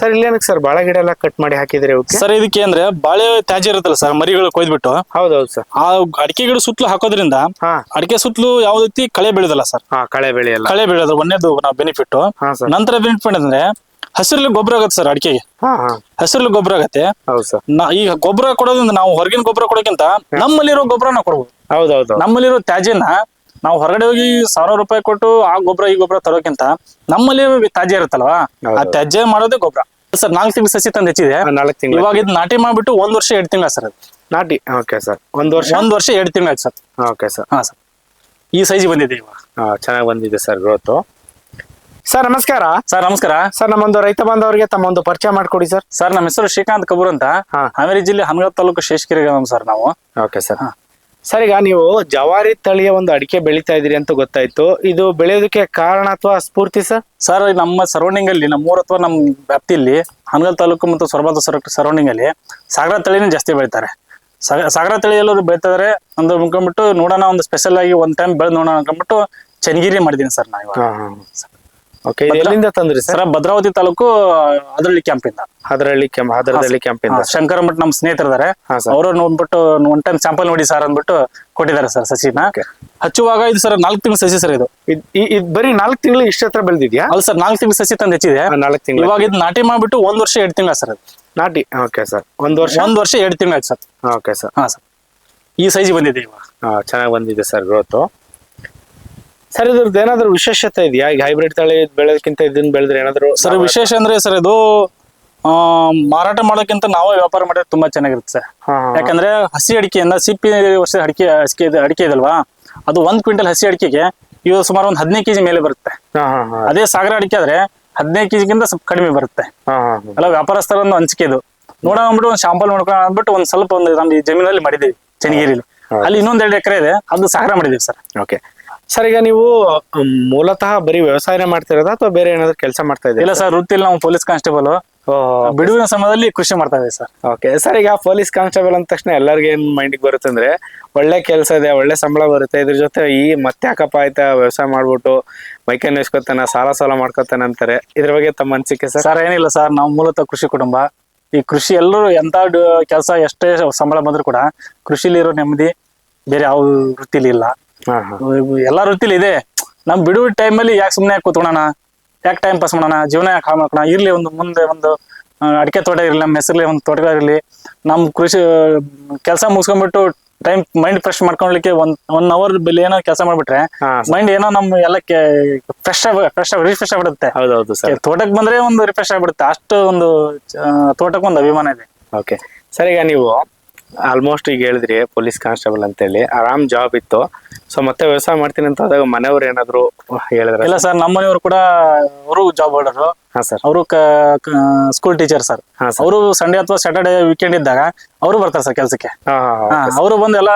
Sir ಇಲ್ಲೇನಕ್ಕೆ sir ಬಾಳೆ ಗಿಡ ಎಲ್ಲ ಕಟ್ ಮಾಡಿ ಹಾಕಿದ್ರಿ ಸರ್ ಇದಕ್ಕೆ ಅಂದ್ರೆ ಬಾಳೆ ತ್ಯಾಜ್ಯ ಇರುತ್ತಲ್ಲ ಸರ್ ಮರಿಗಳು ಕೊಯ್ದ್ಬಿಟ್ಟು. ಹೌದೌದು ಸರ್. ಆ ಅಡಿಕೆ ಗಿಡ ಸುತ್ತಲೂ ಹಾಕೋದ್ರಿಂದ ಹಾ. ಅಡಿಕೆ ಸುತ್ತಲೂ ಯಾವ ರೀತಿ ಕಳೆ ಬೆಳೆದಲ್ಲ ಸರ್. ಹಾ ಕಳೆ ಬೆಳೆ ಎಲ್ಲ ಕಳೆ ಬೆಳೆಯೋದು ಒಂದೇದು ನಾವು ಬೆನಿಫಿಟ್ ಹಾ ಸರ್. ನಂತರ ಬೆನಿಫಿಟ್ ಅಂದ್ರೆ ಹಸಿರಲ್ಲಿ ಗೊಬ್ಬರ ಆಗುತ್ತೆ ಸರ್ ಅಡಿಕೆಗೆ. ಹಾ ಹಾ. ಹಸಿರಲ್ಲಿ ಗೊಬ್ಬರ ಆಗತ್ತೆ. ಹೌದು ಸರ್. ನಾ- ಈಗ ಗೊಬ್ಬರ ಕೊಡೋದ್ರಿಂದ ನಾವು ಹೊರಗಿನ ಗೊಬ್ಬರ ಕೊಡೋಕ್ಕಿಂತ ನಮ್ಮಲ್ಲಿರೋ ಗೊಬ್ಬರನ ಕೊಡ್ಬೋದು. ಹೌದೌದು. ನಮ್ಮಲ್ಲಿರೋ ತ್ಯಾಜ್ಯನ ನಾವು ಹೊರಗಡೆ ಹೋಗಿ ಸಾವಿರ ರೂಪಾಯಿ ಕೊಟ್ಟು ಆ ಗೊಬ್ಬರ ಈ ಗೊಬ್ಬರ ತರೋಕ್ಕಿಂತ ನಮ್ಮಲ್ಲಿ ತ್ಯಾಜ್ಯ ಇರುತ್ತಲ್ವಾ? ಆ. ತ್ಯಾಜ್ಯ ಮಾಡೋದೇ ಗೊಬ್ಬರ. ಸರ್ ನಾಲ್ಕು ತಿಂಗಳು ಸಸಿ ತಂದು ಹೆಚ್ಚಿದೆ. ನಾಲ್ಕು ತಿಂಗಳು. ಇವಾಗ ಇದು ನಾಟಿ ಮಾಡ್ಬಿಟ್ಟು ಒಂದ್ ವರ್ಷ ಎರಡು ತಿಂಗಳ ಸರ್ ನಾಟಿ ಓಕೆ ಸರ್. ಒಂದ್ ವರ್ಷ? ಒಂದ್ ವರ್ಷ ಎರಡು ತಿಂಗಳ ಸರ್. Okay sir. ಹಾ ಸರ್. ಈ ಸೈಜ್ ಬಂದಿದೆ ಇವಾಗ. ಚೆನ್ನಾಗಿ ಬಂದಿದೆ ಸರ್ ಗ್ರೋತ್ ಸರ್ ನಮಸ್ಕಾರ. ಸರ್ ನಮಸ್ಕಾರ. ಸರ್ ನಮ್ಮೊಂದು ರೈತ ಬಾಂಧವರಿಗೆ ತಮ್ಮೊಂದು ಪರಿಚಯ ಮಾಡ್ಕೊಡಿ ಸರ್. ಸರ್ ನಮ್ಮ ಹೆಸರು ಶ್ರೀಕಾಂತ್ ಕಬೂರ್ ಅಂತ. ಹಾವೇರಿ ಜಿಲ್ಲೆ ಹನಗಾವ್ ತಾಲೂಕು ಶೇಷಗಿರಿ ಗ್ರಾಮ ಸರ್ ನಾವು. Okay sir. ಸರ್ ಈಗ ನೀವು ಜವಾರಿ ತಳಿಯ ಒಂದು ಅಡಿಕೆ ಬೆಳಿತಾ ಇದ್ದೀರಿ ಅಂತ ಗೊತ್ತಾಯ್ತು. ಇದು ಬೆಳೆಯೋದಕ್ಕೆ ಕಾರಣ ಅಥವಾ ಸ್ಫೂರ್ತಿ ಸರ್? ಸರ್ ನಮ್ಮ ಸರೌಂಡಿಂಗ್ ಅಲ್ಲಿ ನಮ್ಮ ಊರು ಅಥವಾ ನಮ್ಮ ವ್ಯಾಪ್ತಿಯಲ್ಲಿ ಹನಗಲ್ ತಾಲೂಕು ಮತ್ತು ಸೊರಬಾದ ಸರೌಂಡಿಂಗ್ ಅಲ್ಲಿ ಸಾಗರ ತಳಿನೇ ಜಾಸ್ತಿ ಬೆಳಿತಾರೆ. ಸಾಗ ಸಾಗರ ತಳಿ ಎಲ್ಲರೂ ಬೆಳಿತಾರೆ ಅಂದ್ರೆ ಮುನ್ಕೊಂಡ್ಬಿಟ್ಟು ನೋಡೋಣ ಒಂದು ಸ್ಪೆಷಲ್ ಆಗಿ ಒಂದ್ ಟೈಮ್ ಬೆಳೆದು ನೋಡೋಣ ಅನ್ಕೊಂಡ್ಬಿಟ್ಟು ಚನ್ನಗಿರಿ ಮಾಡಿದೀನಿ ಸರ್ ನಾ ಇವಾಗ. ಓಕೆ ಇದು ಎಲ್ಲಿಂದ ತಂದ್ರಿ ಸರ್? ಸರ್ ಭದ್ರಾವತಿ ತಾಲೂಕು ಅದರಳ್ಳಿ ಕ್ಯಾಂಪಿಂದ ಅದರಳ್ಳಿ ಕ್ಯಾಂಪ್ ಅದರದಲ್ಲಿ ಕ್ಯಾಂಪಿಂದ ಶಂಕರ ಮಠ ನಮ್ಮ ಸ್ನೇಹಿತರಿದ್ದಾರೆ ಹಾ ಸರ್. ಅವರು ನೋಡ್ಬಿಟ್ಟು ಒನ್ ಟೈಮ್ ಸ್ಯಾಂಪಲ್ ನೋಡಿ ಸರ್ ಅಂದ್ಬಿಟ್ಟು ಕೊಟ್ಟಿದ್ದಾರೆ ಸರ್ ಸಸಿನ. Okay. ಹಚ್ಚುವಾಗ ಇದು ಸರ್ ನಾಲ್ಕು ತಿಂಗಳು ಸಸಿ ಸರ್ ಇದು. ಇದ್ ಇ- ಇದ್ ಬರೀ ನಾಲ್ಕು ತಿಂಗಳು ಇಷ್ಟ ಹತ್ರ ಬೆಳೆದಿದ್ಯಾ? ಅಲ್ಲ ಸರ್ ನಾಲ್ಕು ತಿಂಗಳು ಸಸಿ ತಂದು ಹೆಚ್ಚಿದೆ. ನಾಲ್ಕು ತಿಂಗಳು ಇವಾಗ ಇದು ನಾಟಿ ಮಾಡ್ಬಿಟ್ಟು ಒಂದ್ ವರ್ಷ ಎರಡು ತಿಂಗಳ ಸರ್ ಅದು ನಾಟಿ ಓಕೆ ಸರ್ ಒಂದ್ ವರ್ಷ? ಒಂದ್ ವರ್ಷ ಎರಡು ತಿಂಗಳ ಆಯ್ತು ಸರ್. ಓಕೆ ಸರ್ ಹಾ ಸರ್. ಈ ಸೈಜ್ ಬಂದಿದೆ ಇವಾಗ. ಚೆನ್ನಾಗಿ ಬಂದಿದೆ ಸರ್ ಗ್ರೋತು ಸರ್ ಇದ್ರದ್ದು ಏನಾದ್ರು ವಿಶೇಷತೆ ಇದೆಯಾ? ಈಗ ಹೈಬ್ರಿಡ್ ತಳಿ ಬೆಳೆದಕ್ಕಿಂತ ಇದನ್ನ ಬೆಳೆದ್ರೆ ಏನಾದ್ರು ಸರ್ ವಿಶೇಷ ಅಂದ್ರೆ ಸರ್ ಇದು ಆ, ಮಾರಾಟ ಮಾಡೋಕ್ಕಿಂತ ನಾವೇ ವ್ಯಾಪಾರ ಮಾಡಿದ್ರೆ ತುಂಬಾ ಚೆನ್ನಾಗಿರುತ್ತೆ ಸರ್. ಹಾ ಹಾ ಯಾಕಂದ್ರೆ ಹಸಿ ಅಡಿಕೆಯಿಂದ ಸಿಪ್ಪಿ ವರ್ಷ ಅಡಿಕೆ ಅಡಿಕೆ ಇದೆ- ಅಡಿಕೆ ಇದಲ್ವಾ? ಅದು ಒಂದ್ ಕ್ವಿಂಟಲ್ ಹಸಿ ಅಡಿಕೆಗೆ ಇವಾಗ ಸುಮಾರು ಒಂದ್ ಹದಿನೈದು ಕೆಜಿ ಮೇಲೆ ಬರುತ್ತೆ. ಹಾ ಹಾ ಹಾ. ಅದೇ ಸಾಗರ ಅಡಿಕೆ ಆದ್ರೆ ಹದಿನೈದು ಕೆಜಿಗಿಂತ ಸ್ವಲ್ಪ ಕಡಿಮೆ ಬರುತ್ತೆ. ಹಾ ಹಾ ಎಲ್ಲ ವ್ಯಾಪಾರಸ್ಥರ ಒಂದು ಹಂಚಿಕೆ ಇದು. ನೋಡೋಣ ಅಂದ್ಬಿಟ್ಟು ಒಂದು ಶಾಂಪಲ್ ಮಾಡ್ಕೊಂಡು ಅಂದ್ಬಿಟ್ಟು ಒಂದ್ ಸ್ವಲ್ಪ ಒಂದು ನಮ್ಮ ಈ ಜಮೀನಲ್ಲಿ ಮಾಡಿದ್ದೀವಿ ಚನ್ನಗಿರಿಲಿ. ಅಲ್ಲಿ ಇನ್ನೊಂದ್ ಎರಡು ಎಕರೆ ಇದೆ ಅದು ಸಾಗರ ಮಾಡಿದೀವಿ ಸರ್. ಓಕೆ ಸರ್ ಈಗ ನೀವು ಮೂಲತಃ ಬರೀ ವ್ಯವಸಾಯ ಮಾಡ್ತಿರೋದ ಅಥವಾ ಬೇರೆ ಏನಾದ್ರು ಕೆಲಸ ಮಾಡ್ತಾ ಇದ್ದೀರಾ? ಇಲ್ಲ ಸರ್ ವೃತ್ತಿಲಿ ನಾವು ಪೊಲೀಸ್ ಕಾನ್ಸ್ಟೇಬಲ್ ಬಿಡುವಿನ ಸಮಯದಲ್ಲಿ ಕೃಷಿ ಮಾಡ್ತಾ ಇದ್ದೀವಿ ಸರ್ ಓಕೆ ಸರ್ ಈಗ ಪೊಲೀಸ್ ಕಾನ್ಸ್ಟೇಬಲ್ ಅಂದ ತಕ್ಷಣ ಎಲ್ಲರಿಗೂ ಏನ್ ಮೈಂಡಿಗೆ ಬರುತ್ತೆ ಅಂದ್ರೆ ಒಳ್ಳೆ ಕೆಲಸ ಇದೆ ಒಳ್ಳೆ ಸಂಬಳ ಬರುತ್ತೆ. ಇದ್ರ ಜೊತೆ ಈ ಮತ್ತೆ ಯಾಕಪ್ಪ ಆಯ್ತಾ ವ್ಯವಸಾಯ ಮಾಡ್ಬಿಟ್ಟು ಮೈಕೈ ನೆಸ್ಕೋತಾನ ಸಾಲ ಸಾಲ ಮಾಡ್ಕೋತಾನೆ ಅಂತಾರೆ. ಇದ್ರ ಬಗ್ಗೆ ತಮ್ಮ ಅನಿಸಿಕೆ ಸರ್ ಸರ್ ಏನಿಲ್ಲ ಸರ್ ನಾವು ಮೂಲತಃ ಕೃಷಿ ಕುಟುಂಬ. ಈ ಕೃಷಿ ಎಲ್ಲರೂ ಎಂತ ಕೆಲಸ ಎಷ್ಟೇ ಸಂಬಳ ಬಂದ್ರು ಕೂಡ ಕೃಷಿಲಿರೋ ನೆಮ್ಮದಿ ಬೇರೆ ಯಾವ ವೃತ್ತಿಲಿ ಇಲ್ಲ. ಎಲ್ಲಾ ವೃತ್ತಿಲಿ ಇದೆ. ನಮ್ ಬಿಡುವ ಟೈಮಲ್ಲಿ ಯಾಕೆ ಸುಮ್ಮನೆ ಯಾಕೆ ಕೂತ್ಕೊಳ್ಳೋಣ ಯಾಕೆ ಟೈಮ್ ಪಾಸ್ ಮಾಡೋಣ? ಜೀವನ ಯಾಕೆ ಹಾಳು ಮಾಡ್ಕೋಣ ಇರ್ಲಿ ಒಂದು ಮುಂದೆ ಒಂದು ಅಡಿಕೆ ತೋಟ ಇರಲಿ ನಮ್ಮ ಹೆಸರಲ್ಲಿ ಒಂದು ತೋಟ ಇರಲಿ. ನಮ್ ಕೃಷಿ ಕೆಲಸ ಮುಗಿಸ್ಕೊಂಡ್ಬಿಟ್ಟು ಟೈಮ್ ಮೈಂಡ್ ಫ್ರೆಶ್ ಮಾಡ್ಕೊಳ್ಲಿಕ್ಕೆ ಒಂದ್ ಒನ್ ಅವರ್ ಬೆಲೆ ಏನೋ ಕೆಲಸ ಮಾಡ್ಬಿಟ್ರೆ ಮೈಂಡ್ ಏನೋ ನಮ್ ಎಲ್ಲ ಫ್ರೆಶ್ ಫ್ರೆಶ್ ರಿಫ್ರೆಶ್ ಆಗ್ಬಿಡುತ್ತೆ. ಹೌದೌದು ಸರ್. ತೋಟಕ್ಕೆ ಬಂದ್ರೆ ಒಂದು ರಿಫ್ರೆಶ್ ಆಗ್ಬಿಡುತ್ತೆ. ಅಷ್ಟು ಒಂದು ತೋಟಕ್ಕೆ ಒಂದು ಅಭಿಮಾನ ಇದೆ. ಓಕೆ. ಸರಿ ಈಗ ನೀವು ಆಲ್ಮೋಸ್ಟ್ ಈಗ ಹೇಳಿದ್ರಿ ಪೊಲೀಸ್ ಕಾನ್ಸ್ಟೇಬಲ್ ಅಂತೇಳಿ. ಆರಾಮ್ ಜಾಬ್ ಇತ್ತು. ಸೊ ಮತ್ತೆ ವ್ಯವಸಾಯ ಮಾಡ್ತೀನಿ ಅಂತ ಆದಾಗ ಮನೆಯವ್ರು ಏನಾದ್ರು ಹೇಳಿದ್ರ ಇಲ್ಲ ಸರ್? ನಮ್ಮ ಮನೆಯವರು ಕೂಡ ಅವರು ಜಾಬ್ ಹೋಲ್ಡರ್ ಹಾ ಸರ್. ಅವರು ಸ್ಕೂಲ್ ಟೀಚರ್ ಸರ್. ಹಾ ಸರ್. ಅವರು ಸಂಡೇ ಅಥವಾ ಸ್ಯಾಟರ್ಡೆ ವೀಕೆಂಡ್ ಇದ್ದಾಗ ಅವರು ಬರ್ತಾರೆ ಸರ್ ಕೆಲಸಕ್ಕೆ. ಹಾ ಹಾ ಅವರು ಬಂದು ಎಲ್ಲ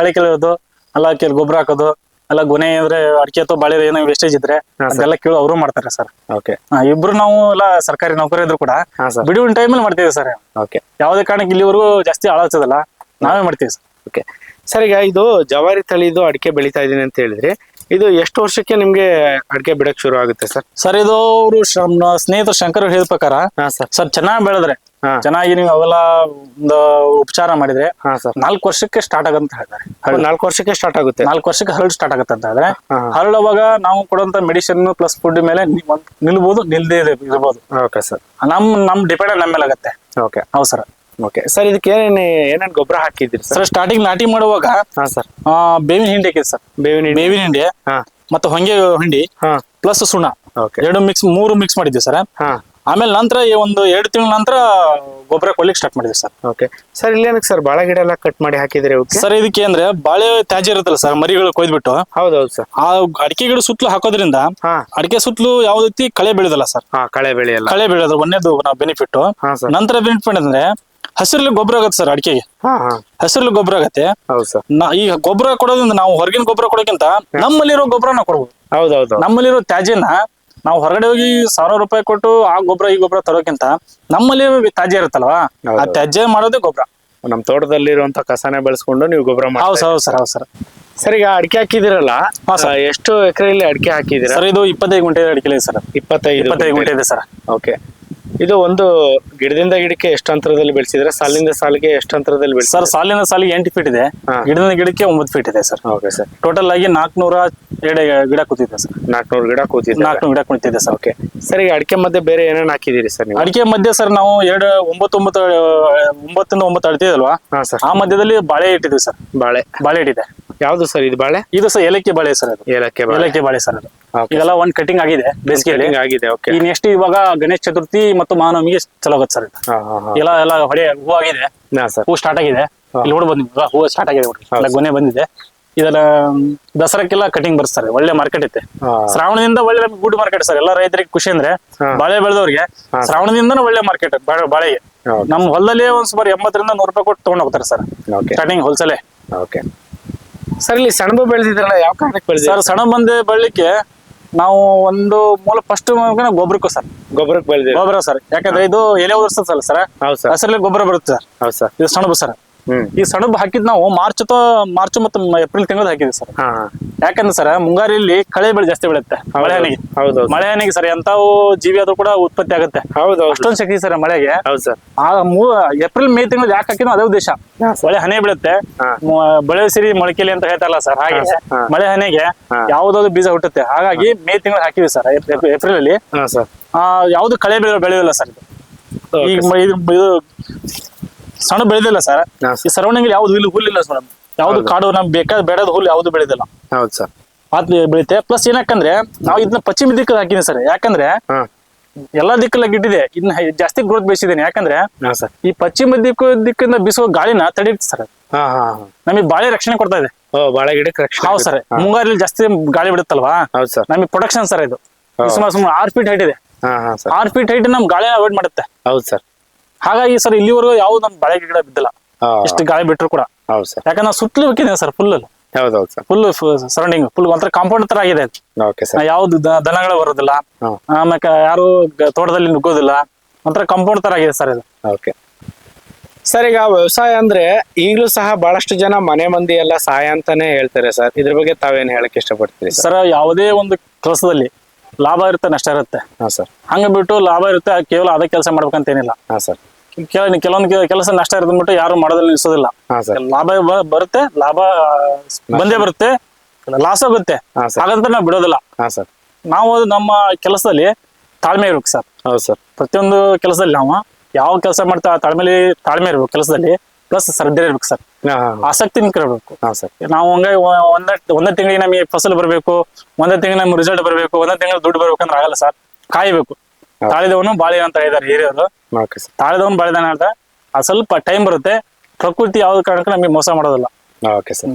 ಕಳೆ ಕೀಳೋದು ಎಲ್ಲ ಕೆಲ ಗೊಬ್ಬರ ಹಾಕೋದು ಎಲ್ಲ ಗೊನೆ ಅಂದ್ರೆ ಅಡಿಕೆ ಅಥವಾ ಬಾಳೆ ಏನೋ ವೇಸ್ಟೇಜ್ ಇದ್ರೆ. ಅದೆಲ್ಲ ಕೇಳು ಅವರು ಮಾಡ್ತಾರೆ ಸರ್. ಓಕೆ ಇಬ್ರು ನಾವು ಎಲ್ಲ ಸರ್ಕಾರಿ ನೌಕರಿ ಇದ್ರು ಕೂಡ ಹಾ ಟೈಮ್ ಬಿಡುವಿನ ಟೈಮಲ್ಲಿ ಮಾಡ್ತೀವಿ ಸರ್. ಓಕೆ ಯಾವುದೇ ಕಾರಣಕ್ಕೆ ಇಲ್ಲಿವರೆಗೂ ಜಾಸ್ತಿ ಆಳಾಗ್ತದಲ್ಲ ನಾವೇ ಮಾಡ್ತೀವಿ ಸರ್. ಓಕೆ ಸರ್ ಈಗ ಇದು ಜವಾರಿ ತಳಿದು ಅಡಿಕೆ ಬೆಳಿತಾ ಇದೀನಿ ಅಂತ ಹೇಳಿದ್ರಿ. ಇದು ಎಷ್ಟು ವರ್ಷಕ್ಕೆ ನಿಮ್ಗೆ ಅಡಿಕೆ ಬಿಡಕ್ ಶುರು ಆಗುತ್ತೆ ಸರ್? ಸರ್ ಇದು ಅವರು ಸ್ನೇಹಿತರು ಶಂಕರ್ ಹೇಳಿದ ಪ್ರಕಾರ ಹಾ ಸರ್. ಸರ್ ಚೆನ್ನಾಗಿ ಬೆಳೆದ್ರೆ ಹಾ. ಚೆನ್ನಾಗಿ ನೀವು ಅವೆಲ್ಲ ಒಂದು ಉಪಚಾರ ಮಾಡಿದ್ರೆ ಹಾ ಸರ್. ನಾಲ್ಕು ವರ್ಷಕ್ಕೆ ಸ್ಟಾರ್ಟ್ ಆಗಂತ ಹೇಳ್ತಾರೆ. ನಾಲ್ಕು ವರ್ಷಕ್ಕೆ ಸ್ಟಾರ್ಟ್ ಆಗುತ್ತೆ. ನಾಲ್ಕು ವರ್ಷಕ್ಕೆ ಹರಳು ಸ್ಟಾರ್ಟ್ ಆಗುತ್ತೆ ಅಂತ ಹೇಳಿದ್ರೆ ಹರಳುವಾಗ ನಾವು ಕೊಡುವಂತ ಮೆಡಿಸಿನ್ ಪ್ಲಸ್ ಫುಡ್ ಮೇಲೆ ನಿಲ್ಬಹುದು ನಿಲ್ದೇ ಇರಬಹುದು ಓಕೆ ಸರ್. ನಮ್ ನಮ್ ಡಿಪೆಂಡ್ ನಮ್ಮ ಮೇಲೆ ಆಗುತ್ತೆ. ಓಕೆ. ಹೌದು ಸರ್. ಓಕೆ ಸರ್ ಇದಕ್ಕೆ ಏನೇನು ಏನೇನು ಗೊಬ್ಬರ ಹಾಕಿದ್ರಿ ಸರ್ ಸರ್ ಸ್ಟಾರ್ಟಿಂಗ್ ನಾಟಿ ಮಾಡುವಾಗ ಹಾ ಸರ್ ಆ, ಬೇವಿನ ಹಿಂಡಿ ಹಾಕಿದ್ರಿ ಸರ್ ಬೇವಿನ ಹಿಂಡಿ? ಬೇವಿನ ಹಿಂಡಿ ಹಾ. ಮತ್ತೆ ಹೊಂಗೆ ಹಿಂಡಿ ಹಾ. ಪ್ಲಸ್ ಸುಣ್ಣ. ಓಕೆ ಎರಡು ಮಿಕ್ಸ್ ಮೂರು ಮಿಕ್ಸ್ ಮಾಡಿದ್ವಿ ಸರ್ ಹಾ. ಆಮೇಲೆ ನಂತರ ಈ ಒಂದು ಎರಡು ತಿಂಗಳ ನಂತರ ಗೊಬ್ಬರ ಕೊಡ್ಲಿಕ್ಕೆ ಸ್ಟಾರ್ಟ್ ಮಾಡಿದ್ವಿ ಸರ್ ಓಕೆ ಸರ್ ಇಲ್ಲೇನಕ್ಕೆ ಸರ್ ಬಾಳೆ ಗಿಡ ಎಲ್ಲ ಕಟ್ ಮಾಡಿ ಹಾಕಿದ್ರಿ ಸರ್ ಇದಕ್ಕೆ ಅಂದ್ರೆ ಬಾಳೆ ತ್ಯಾಜ್ಯ ಇರುತ್ತಲ್ಲ ಸರ್ ಮರಿಗಳು ಕೊಯ್ದ್ಬಿಟ್ಟು ಹೌದೌದು ಸರ್ ಆ ಅಡಿಕೆ ಗಿಡ ಸುತ್ತಲೂ ಹಾಕೋದ್ರಿಂದ ಹಾ. ಅಡಿಕೆ ಸುತ್ತಲೂ ಯಾವ ರೀತಿ ಕಳೆ ಬೆಳೆದಲ್ಲ ಸರ್ ಹಾ ಕಳೆ ಬೆಳೆಯಲ್ಲ. ಕಳೆ ಬೆಳೆಯೋದು ಒಂದೇದು ನಾವು ಬೆನಿಫಿಟ್ ಹಾ ನಂತರ ಬೆನಿಫಿಟ್ ಅಂದ್ರೆ ಹಸಿರಲ್ಲಿ ಗೊಬ್ಬರ ಆಗತ್ತೆ ಸರ್ ಅಡಿಕೆಗೆ. ಹಾ ಹಾ. ಹಸಿರಲ್ಲಿ ಗೊಬ್ಬರ ಆಗತ್ತೆ. ಹೌದು ಸರ್. ನಾ- ಈಗ ಗೊಬ್ಬರ ಕೊಡೋದ್ರಿಂದ ನಾವು ಹೊರಗಿನ ಗೊಬ್ಬರ ಕೊಡೋಕ್ಕಿಂತ ನಮ್ಮಲ್ಲಿರೋ ಗೊಬ್ಬರನ ಕೊಡ್ಬೋದು. ಹೌದೌದು. ನಮ್ಮಲ್ಲಿರೋ ತ್ಯಾಜ್ಯನ ನಾವು ಹೊರಗಡೆ ಹೋಗಿ ಸಾವಿರ ರೂಪಾಯಿ ಕೊಟ್ಟು ಆ ಗೊಬ್ಬರ ಈ ಗೊಬ್ಬರ ತರೋಕ್ಕಿಂತ ನಮ್ಮಲ್ಲಿ ತ್ಯಾಜ್ಯ ಇರುತ್ತಲ್ವಾ? ಆ ಹೌದು. ತ್ಯಾಜ್ಯ ಮಾಡೋದೇ ಗೊಬ್ಬರ. ನಮ್ ತೋಟದಲ್ಲಿರುವಂತ ಕಸನ ಬೆಳೆಸ್ಕೊಂಡು ನೀವು ಗೊಬ್ಬರ ಮಾಡಿ ಹೌದು ಹೌದು ಸರ್ ಹೌದು ಸರ್. ಸರ್ ಈಗ ಅಡಿಕೆ ಹಾಕಿದಿರಲ್ಲ ಹಾ, ಸರ್. ಎಷ್ಟು ಎಕರೆಯಲ್ಲಿ ಅಡಿಕೆ ಹಾಕಿದಿರ ಸರ್ ಇದು ಇಪ್ಪತ್ತೈದು ಗುಂಟೆ ಅಡಿಕೆ ಇದೆ ಸರ್. ಇಪ್ಪತ್ತೈದು ಇಪ್ಪತ್ತೈದು ಗುಂಟೆ ಇದೆ ಸರ್. ಓಕೆ. ಇದು ಒಂದು ಗಿಡದಿಂದ ಗಿಡಕ್ಕೆ ಎಷ್ಟು ಅಂತರದಲ್ಲಿ ಬೆಳೆಸಿದ್ರೆ ಸಾಲಿಂದ ಸಾಲಿಗೆ ಎಷ್ಟು ಅಂತರದಲ್ಲಿ ಬೆಳೆಸಿ ಸರ್ ಸಾಲಿನ ಸಾಲಿಗೆ ಎಂಟು ಫೀಟ್ ಇದೆ. ಗಿಡದಿಂದ ಗಿಡದ ಗಿಡಕ್ಕೆ ಒಂಬತ್ತು ಫೀಟ್ ಇದೆ ಸರ್. Okay sir? ಟೋಟಲ್ ಆಗಿ ನಾಲ್ಕುನೂರ ಎರಡು ಗಿಡ ಕೂತಿದೆ ಸರ್. ನಾಲ್ಕುನೂರು ಗಿಡ ಕೂತಿದೆ. ನಾಲ್ಕುನೂರು ಗಿಡ ಕುಳಿತಿದೆ ಸರ್. ಓಕೆ ಸರ್ ಈಗ ಅಡಿಕೆ ಮಧ್ಯೆ ಬೇರೆ ಏನೇನು ಹಾಕಿದ್ದೀರಿ ಸರ್ ನೀವು? ಅಡಿಕೆ ಮಧ್ಯೆ ಸರ್ ನಾವು ಎರಡು ಒಂಬತ್ತು ಒಂಬತ್ತು ಒಂಬತ್ತರಿಂದ ಒಂಬತ್ತು ಅಳ್ತಿದಲ್ವಾ ಸರ್. ಆ ಮಧ್ಯದಲ್ಲಿ ಬಾಳೆ ಇಟ್ಟಿದ್ವಿ ಸರ್. ಬಾಳೆ. ಬಾಳೆ ಇಟ್ಟಿದೆ. ಯಾವ್ದು ಸರ್ ಇದು ಬಾಳೆ? ಇದು ಸರ್ ಏಲಕ್ಕಿ ಬಾಳೆ ಸರ್ ಅದು. ಏಲಕ್ಕಿ ಏಲಕ್ಕಿ ಬಾಳೆ ಸರ್ ಅದು. ಇದೆಲ್ಲ ಒಂದ್ ಕಟಿಂಗ್ ಆಗಿದೆ ಬೇಸಿಗೆಯಲ್ಲಿ ಆಗಿದೆ ಓಕೆ ಈ ನೆಕ್ಸ್ಟ್ ಇವಾಗ ಗಣೇಶ ಚತುರ್ಥಿ ಮತ್ತು ಮಹಾನವಮಿಗೆ ಚಲೋ ಆಗುತ್ತೆ ಸರ್ ಎಲ್ಲ ಎಲ್ಲ ಹೊಡೆ ಹೂ ಆಗಿದೆ. ಹಾ ಸರ್ ಹೂ ಸ್ಟಾರ್ಟ್ ಆಗಿದೆ. ಇಲ್ಲಿ ನೋಡ್ ಬಂದಿದ್ವಿ ಹೂ ಸ್ಟಾರ್ಟ್ ಆಗಿದೆ ಎಲ್ಲ ಗೊನೆ ಬಂದಿದೆ. ಇದೆಲ್ಲ ದಸರಾಕ್ಕೆಲ್ಲ ಕಟಿಂಗ್ ಬರ್ತಾರೆ ಒಳ್ಳೆ ಮಾರ್ಕೆಟ್ ಐತೆ. ಶ್ರಾವಣದಿಂದ ಒಳ್ಳೆ ಗುಡ್ ಮಾರ್ಕೆಟ್ ಸರ್ ಎಲ್ಲ ರೈತರಿಗೆ ಖುಷಿ ಅಂದ್ರೆ ಬಾಳೆ ಬೆಳೆದವ್ರಿಗೆ ಶ್ರಾವಣದಿಂದನೂ ಒಳ್ಳೆ ಮಾರ್ಕೆಟ್ ಬಾಳೆಗೆ. ನಮ್ ನಮ್ಮ ಹೊಲದಲ್ಲಿ ಒಂದ್ ಸುಮಾರು ಎಂಬತ್ತರಿಂದ ನೂರು ರೂಪಾಯಿ ಕೊಟ್ಟು ತಗೊಂಡ್ ಹೋಗ್ತಾರೆ ಸರ್ ಓಕೆ ಸ್ಟಾರ್ಟಿಂಗ್ ಹೋಲ್ಸೇಲೆ ಓಕೆ ಸರ್ ಇಲ್ಲಿ ಸೆಣಬು ಬೆಳೆದಿದ್ರಲ್ಲ ಯಾವ ಕಾರಣಕ್ಕೆ ಸರ್ ಸೆಣಬು ಬಂದೆ ಬೆಳಿಲಿಕ್ಕೆ ನಾವು ಒಂದು ಮೂಲ ಫಸ್ಟ್ ಗೊಬ್ಬರಕ್ಕೂ ಸರ್. ಗೊಬ್ಬರಕ್ಕೆ ಗೊಬ್ಬರ ಸರ್. ಯಾಕಂದ್ರೆ ಇದು ಎಲೆ ಉದುರ್ಸ್ತದಲ್ಲ ಸರ್? ಹೌದು ಸರ್. ಹಸಿರಲ್ಲಿ ಗೊಬ್ಬರ ಬರುತ್ತೆ ಸರ್. ಹೌದು ಸರ್. ಇದು ಸಣ್ಣ ಸರ್. ಈ ಸಣಬ್ ಹಾಕಿದ್ ನಾವು ಮಾರ್ಚ್ ಅಥವಾ ಮಾರ್ಚ್ ಮತ್ತು ಏಪ್ರಿಲ್ ತಿಂಗಳ ಹಾಕಿದ್ವಿ ಸರ್. ಯಾಕಂದ್ರೆ ಸರ್ ಮುಂಗಾರಿಯಲ್ಲಿ ಕಳೆ ಬೆಳೆ ಜಾಸ್ತಿ ಬೆಳೆಯುತ್ತೆ ಮಳೆ ಹನಿಗೆ. ಹೌದು ಮಳೆ ಹನಿಗೆ ಸರ್ ಎಂತಾವು ಜೀವಿ ಅದು ಕೂಡ ಉತ್ಪತ್ತಿ ಆಗುತ್ತೆ. ಅಷ್ಟೊಂದು ಶಕ್ತಿ ಸರ್ ಮಳೆಗೆ. ಆ ಮೂ ಏಪ್ರಿಲ್ ಮೇ ತಿಂಗಳ ಯಾಕೆ ಹಾಕಿನೋ ಅದೇ ಉದ್ದೇಶ. ಮಳೆ ಹನಿ ಬೀಳುತ್ತೆ ಬೆಳೆ ಸಿರಿ ಮೊಳಕೆಲಿ ಅಂತ ಹೇಳ್ತಾರಲ್ಲ ಸರ್ ಹಾಗೆ. ಮಳೆ ಹನಿಗೆ. ಯಾವ್ದಾದ್ರು ಬೀಜ ಹುಟ್ಟುತ್ತೆ. ಹಾಗಾಗಿ ಮೇ ತಿಂಗಳು ಹಾಕಿವಿ ಸರ್ ಏಪ್ರಿಲ್ ಅಲ್ಲಿ ಯಾವ್ದು ಕಳೆ ಬೆಳೆ ಬೆಳೆಯಲ್ಲ ಸರ್ ಈಗ ಇದು ಸಣ್ಣ ಬೆಳೆದಿಲ್ಲ ಸರ್ ಹಾ ಈ ಸರೌಂಡಿಂಗ್ ಯಾವ್ದು ಹುಲ್ಲು ಹುಲ್ಲಿಲ್ಲ ಸರ್ ಯಾವ್ದು ಕಾಡು ನಮ್ಗೆ ಬೇಕಾದ ಬೇಡದ ಹುಲ್ಲು ಯಾವ್ದು ಬೆಳೆದಿಲ್ಲ. ಹೌದು ಸರ್ ಅದು ಬೆಳಿತೆ. ಪ್ಲಸ್ ಏನಕ್ಕಂದ್ರೆ ನಾವು ಇದನ್ನ ಪಶ್ಚಿಮ ದಿಕ್ಕಲ್ಲಿ ಹಾಕಿನಿ ಸರ್ ಯಾಕಂದ್ರೆ ಹಾ. ಎಲ್ಲಾ ದಿಕ್ಕಲ್ಲಿ ಇಟ್ಟಿದೆ ಇದನ್ನ ಹೈ- ಜಾಸ್ತಿ ಗ್ರೋತ್ ಬೇಯಿಸಿದ್ದೀನಿ ಯಾಕಂದ್ರೆ ಹಾ ಸರ್ ಈ ಪಶ್ಚಿಮ ದಿಕ್ಕು ದಿಕ್ಕಿಂದ ಬಿಸುವ ಗಾಳಿನ ತಡೆಯುತ್ತೆ ಸರ್ ಹಾ ಹಾ ಹಾ. ನಮಗೆ ಬಾಳೆ ರಕ್ಷಣೆ ಕೊಡ್ತಾ ಇದೆ. ಓ ಬಾಳೆ ಗಿಡಕ್ಕೆ ರಕ್ಷಣೆ ಹೌದು ಸರ್. ಮುಂಗಾರಲ್ಲಿ ಜಾಸ್ತಿ ಗಾಳಿ ಬಿಡುತ್ತಲ್ವಾ? ಹೌದು ಸರ್ ನಮಗೆ ಪ್ರೊಡಕ್ಷನ್ ಸರ್ ಇದು. ಸುಮಾರು ಸುಮಾರು ಆರ್ ಫೀಟ್ ಹೈಟ್ ಇದೆ. ಹಾ ಹಾ ಸರ್ ಆರು ಫೀಟ್ ಹೈಟ್ ನಮ್ ಗಾಳಿ ಅವಾಯ್ಡ್ ಮಾಡುತ್ತೆ. ಹೌದು ಸರ್ ಹಾಗಾಗಿ ಸರ್ ಇಲ್ಲಿವರೆಗೂ ಯಾವ್ದು ನಮ್ ಬಾಳೆ ಗಿಡ ಬಿದ್ದಿಲ್ಲ. ಇಷ್ಟು ಗಾಳಿ ಬಿಟ್ಟರು ಕೂಡ. ಹೌದು ಸರ್. ಯಾಕಂದ್ರೆ ನಾವು ಸುತ್ತಲೂ ಬೇಕಿದೆ ಸರ್ ಫುಲ್ ಹೌದು ಹೌದು ಸರ್. ಫುಲ್ ಸರೌಂಡಿಂಗ್ ಫುಲ್ ಒಂಥರ ಕಾಂಪೌಂಡ್ ತರ ಆಗಿದೆ ಓಕೆ ಸರ್. ಯಾವ್ದು ದನಗಳು ಬರೋದಿಲ್ಲ. ಆಮೇಲೆ ಯಾರು ತೋಟದಲ್ಲಿ ನುಗ್ಗೋದಿಲ್ಲ. ಒಂಥರ ಕಾಂಪೌಂಡ್ ತರ ಆಗಿದೆ ಸರ್ ಇದು. ಓಕೆ ಸರ್ ಈಗ ವ್ಯವಸಾಯ ಅಂದ್ರೆ ಈಗಲೂ ಸಹ ಬಹಳಷ್ಟು ಜನ ಮನೆ ಮಂದಿ ಎಲ್ಲ ಸಹಾಯ ಅಂತಾನೆ ಹೇಳ್ತಾರೆ ಸರ್. ಇದ್ರ ಬಗ್ಗೆ ತಾವೇನ್ ಹೇಳಕ್ ಇಷ್ಟಪಡ್ತೀರಿ ಸರ್? ಸರ್ ಯಾವುದೇ ಒಂದು ಕೆಲಸದಲ್ಲಿ ಲಾಭ ಇರುತ್ತೆ ನಷ್ಟ ಇರುತ್ತೆ. ಹಾ ಸರ್. ಹಂಗ ಬಿಟ್ಟು ಲಾಭ ಇರುತ್ತೆ ಕೇವಲ ಅದೇ ಕೆಲಸ ಮಾಡ್ಬೇಕಂತ ಏನಿಲ್ಲ ಹಾ ಸರ್. ಕೆಲವೊಂದು ಕೆಲಸ ನಷ್ಟ ಇರದ್ಬಿಟ್ಟು ಬಿಟ್ಟು ಯಾರು ಮಾಡೋದ್ರಲ್ಲಿ ನಿಲ್ಸೋದಿಲ್ಲ. ಲಾಭ ಬರುತ್ತೆ ಲಾಭ ಬಂದೇ ಬರುತ್ತೆ ಲಾಸ್ ಆಗುತ್ತೆ. ಹಾಗಂತ ನಾವು ಬಿಡೋದಿಲ್ಲ. ನಾವು ನಮ್ಮ ಕೆಲಸದಲ್ಲಿ ತಾಳ್ಮೆ ಇರ್ಬೇಕು ಸರ್. ಹೌದು ಸರ್. ಪ್ರತಿಯೊಂದು ಕೆಲಸದಲ್ಲಿ ನಾವು ಯಾವ ಕೆಲಸ ಮಾಡ್ತಾ ತಾಳ್ಮೆಲಿ ತಾಳ್ಮೆ ಇರ್ಬೇಕು ಕೆಲಸದಲ್ಲಿ ಪ್ಲಸ್ ಶ್ರದ್ಧೆ ಇರ್ಬೇಕು ಸರ್. ಆಸಕ್ತಿ ಇರ್ಬೇಕು ನಾವು ಹಂಗಾಗಿ ಒಂದೇ ಒಂದೇ ತಿಂಗಳಿಗೆ ನಮಗೆ ಫಸಲು ಬರಬೇಕು ಒಂದೇ ತಿಂಗಳು ನಮ್ಗೆ ರಿಸಲ್ಟ್ ಬರಬೇಕು ಒಂದೇ ತಿಂಗಳು ದುಡ್ಡು ಬರ್ಬೇಕಂದ್ರೆ ಆಗಲ್ಲ ಸರ್. ಕಾಯ್ಬೇಕು. ತಾಳಿದವನು ಬಾಳಿದ ಅಂತ ಹೇಳಿದಾರೆ ಹಿರಿಯರು. ತಾಳಿದವನು ಬಾಳಿದಾನ ಅಂತ. ಆ ಸ್ವಲ್ಪ ಟೈಮ್ ಬರುತ್ತೆ. ಪ್ರಕೃತಿ ಯಾವ ಕಾರಣಕ್ಕೆ ನಮಗೆ ಮೋಸ ಮಾಡೋದಿಲ್ಲ.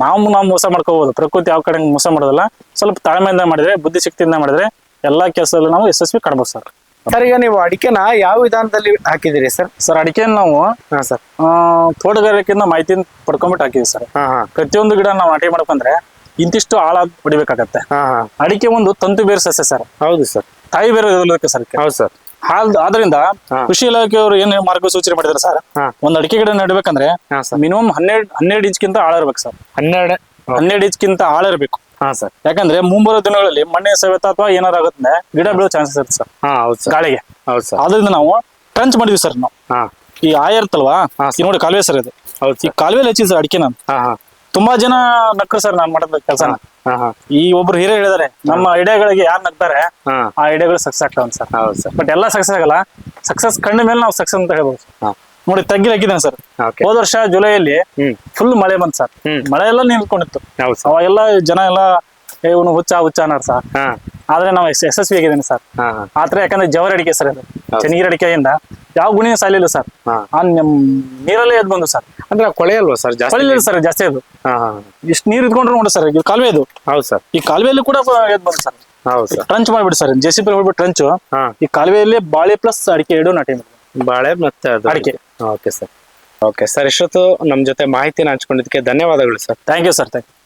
ನಾವು ನಾವು ಮೋಸ ಮಾಡ್ಕೋಬಹುದು ಪ್ರಕೃತಿ ಯಾವ ಕಡೆ ಮೋಸ ಮಾಡೋದಿಲ್ಲ. ಸ್ವಲ್ಪ ತಾಳ್ಮೆಯಿಂದ ಮಾಡಿದ್ರೆ ಬುದ್ಧಿಶಕ್ತಿಯಿಂದ ಮಾಡಿದ್ರೆ ಎಲ್ಲಾ ಕೆಲಸದಲ್ಲೂ ನಾವು ಯಶಸ್ವಿ ಕಾಣಬಹುದು ಸರ್. ಸರ್ ಈಗ ನೀವು ಅಡಿಕೆನ ಯಾವ ವಿಧಾನದಲ್ಲಿ ಹಾಕಿದಿರಿ ಸರ್? ಸರ್ ಅಡಿಕೆ ನಾವು ಸರ್. ತೋಟಗಾರಿಕೆಯಿಂದ ಮಾಹಿತಿ ಪಡ್ಕೊಂಬಿಟ್ಟು ಹಾಕಿದ್ವಿ ಸರ್. ಪ್ರತಿಯೊಂದು ಗಿಡ ನಾವು ನಾಟಿ ಮಾಡ್ಕೊಂಡ್ರೆ ಇಂತಿಷ್ಟು ಆಳ ಹೊಡಿಬೇಕಾಗತ್ತೆ. ಅಡಿಕೆ ಒಂದು ತಂತು ಬೇರು ಸಸ್ಯ ಸರ್. ಹೌದು ಸರ್. ತಾಯಿ ಬೇರೆ ಇರಲಿಕ್ಕೆ ಸರ್ ಹೌದು ಸರ್. ಹಾಲ್ ಆದ್ರಿಂದ. ಕೃಷಿ ಇಲಾಖೆಯವರು ಏನ್ ಮಾರ್ಗಸೂಚನೆ ಮಾಡಿದ್ರೆ ಸರ್? ಒಂದ್ ಅಡಿಕೆ ಗಿಡ ನೆಡ್ಬೇಕಂದ್ರೆ ಮಿನಿಮಮ್ ಹನ್ನೆರಡು ಹನ್ನೆರಡು ಇಂಚ್ಗಿಂತ ಆಳ ಇರ್ಬೇಕು ಸರ್. ಹನ್ನೆರಡು ಹನ್ನೆರಡು ಇಂಚ್ಗಿಂತ ಆಳ ಇರಬೇಕು. ಹಾ ಸರ್. ಯಾಕಂದ್ರೆ ಮುಂಬರೋ ದಿನಗಳಲ್ಲಿ ಮಣ್ಣೆ ಸವೆತ ಅಥವಾ ಏನಾರು ಆಗುತ್ತೆ ಗಿಡ ಬೆಳೋ ಚಾನ್ಸಸ್ ಇರುತ್ತೆ ಸರ್. ಹೌದು ಗಾಳಿಗೆ. ಹೌದು ಸರ್. ಆದ್ರಿಂದ ನಾವು ಟ್ರಂಚ್ ಮಾಡಿದ್ವಿ ಸರ್ ನಾವು ಈ ಆಯ ಇರ್ತಲ್ವಾ? ನೋಡಿ ಕಾಲುವೆ ಸರ್ ಇದು. ಈ ಕಾಲುವೆಲಿ ಹಚ್ಚಿದ್ ಸರ್ ಅಡಿಕೆ ನಾನು. ತುಂಬಾ ಜನ ನಕ್ಕರು ಸರ್ ನಾನು ಮಾಡಿದ ಕೆಲಸನ. ಹಾ ಈ ಒಬ್ರು ಹೀರೋ ಹೇಳಿದಾರೆ ನಮ್ಮ ಐಡಿಯಾಗಳಿಗೆ ಯಾರು ನಗ್ತಾರೆ ಆ ಐಡಿಯಾಗಳು ಸಕ್ಸಸ್ ಆಗ್ತಾವ ಸರ್. ಹೌದು ಸರ್. ಬಟ್ ಎಲ್ಲ ಸಕ್ಸಸ್ ಆಗಲ್ಲ. ಸಕ್ಸಸ್ ಕಣ್ಣ ಮೇಲೆ ನಾವು ಸಕ್ಸಸ್ ಅಂತ ಹೇಳ್ಬೋದು ನೋಡಿ ತಗ್ಗಿ ಹಾಕಿದ್ದೇನೆ ಸರ್. ಹೋದ ವರ್ಷ ಜುಲೈಯಲ್ಲಿ ಫುಲ್ ಮಳೆ ಬಂತು ಸರ್. ಮಳೆ ಎಲ್ಲ ನಿಂತ್ಕೊಂಡಿತ್ತು. ಅವಾಗೆಲ್ಲ ಜನ ಎಲ್ಲ ಇವನು ಹುಚ್ಚ ಹುಚ್ಚ ಅನ್ನೋರು ಸರ್. ಹಾ. ಆದ್ರೆ ನಾವು ಯಶ್- ಯಶಸ್ವಿ ಆಗಿದ್ದೀನಿ ಸರ್. ಹಾ ಹಾ. ಆತರ ಯಾಕಂದ್ರೆ ಜವರ ಅಡಿಕೆ ಸರ್ ಅದು. ಚೆನ್ನಗಿರಿ ಅಡಿಕೆಯಿಂದ ಯಾವ ಗುಣಿನ ಸಾಲಿಲ್ಲ ಸರ್. ಹಾ. ಆ ನಮ್ ನೀರಲ್ಲೇ ಎದ್ದು ಬಂದು ಸರ್. ಅಂದ್ರೆ ಕೊಳೆ ಅಲ್ವಾ ಸರ್ ಜಾಸ್ತಿ? ಹೊಳಿಲಿಲ್ಲ ಸರ್ ಜಾಸ್ತಿ ಅದು. ಹಾ ಹಾ ಇಷ್ಟು ನೀರು ಇದ್ಕೊಂಡ್ರು ನೋಡಿ ಸರ್ ಇದು ಕಾಲುವೆ ಇದು ಹೌದು ಸರ್. ಈ ಕಾಲುವೆಯಲ್ಲಿ ಕೂಡ ಎದ್ದು ಬಂದು ಸರ್. ಹೌದು ಸರ್. ಟ್ರಂಚ್ ಮಾಡ್ಬಿಡಿ ಸರ್ ಜೆ ಸಿ ಪಿ ಹೋಗ್ಬಿಟ್ಟು ಟ್ರಂಚ್. ಹಾ. ಈ ಕಾಲುವೆಯಲ್ಲಿ ಬಾಳೆ ಪ್ಲಸ್ ಅಡಿಕೆ ಎರಡು ನಾಟಿ ಮಾಡಿ ಬಾಳೆ ಮತ್ತೆ ಅದು ಅಡಿಕೆ. Okay sir. ಓಕೆ ಸರ್ ಇಷ್ಟೊತ್ತು ನಮ್ಮ ಜೊತೆ ಮಾಹಿತಿನ ಹಂಚ್ಕೊಂಡಿದ್ದಕ್ಕೆ ಧನ್ಯವಾದಗಳು sir. Thank you sir thank you